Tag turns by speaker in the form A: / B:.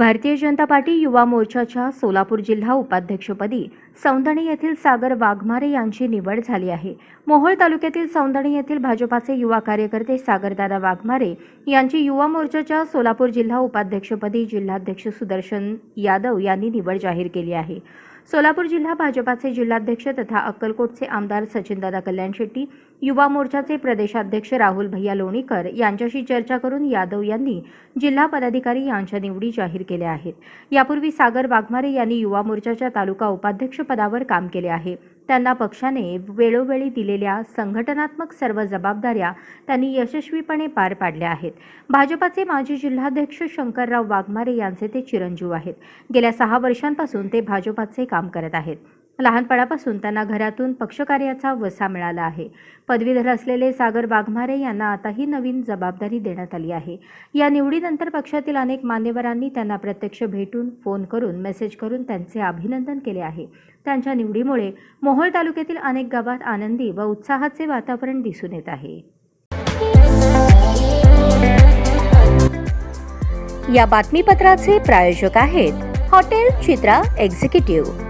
A: Bharatiya Janata party युवा मोर्चाच्या सोलापूर जिल्हा उपाध्यक्षपदी सौंदणी येथील सागर वाघमारे यांची निवड झाली आहे. मोहोळ तालुक्यातील सौंदणी येथील भाजपाचे युवा कार्यकर्ते सागरदादा वाघमारे यांची युवा मोर्चाच्या सोलापूर जिल्हा उपाध्यक्षपदी जिल्हाध्यक्ष सुदर्शन यादव यांनी निवड जाहीर केली आहे. सोलापूर जिल्हा भाजपाचे जिल्हाध्यक्ष तथा अक्कलकोटचे आमदार सचिनदादा कल्याण शेट्टी युवा मोर्चाचे प्रदेशाध्यक्ष राहुल भैया लोणीकर यांच्याशी चर्चा करून यादव यांनी जिल्हा पदाधिकारी यांच्या निवडी जाहीर केल्या आहेत. यापूर्वी सागर वाघमारे यांनी युवा मोर्चाच्या तालुका उपाध्यक्षपदावर काम केले आहे. त्यांना पक्षाने वेळोवेळी दिलेल्या संघटनात्मक सर्व जबाबदाऱ्या त्यांनी यशस्वीपणे पार पाडल्या आहेत. भाजपाचे माजी जिल्हाध्यक्ष शंकरराव वाघमारे यांचे ते चिरंजीव आहेत. गेल्या सहा वर्षांपासून ते भाजपाचे काम करत आहेत. लहानपणापासून त्यांना घरातून पक्षकार्याचा वसा मिळाला आहे. पदवीधर असलेले सागर वाघमारे यांना आता ही नवीन जबाबदारी देण्यात आली आहे. या निवडीनंतर पक्षातील अनेक मान्यवरांनी त्यांना प्रत्यक्ष भेटून फोन करून मेसेज करून त्यांचे अभिनंदन केले आहे. त्यांच्या निवडीमुळे मोहोळ तालुक्यातील अनेक गावात आनंदी व उत्साहाचे वातावरण दिसून येत आहे. या बातमीपत्राचे प्रायोजक आहेत हॉटेल चित्रा एक्झिक्युटिव्ह.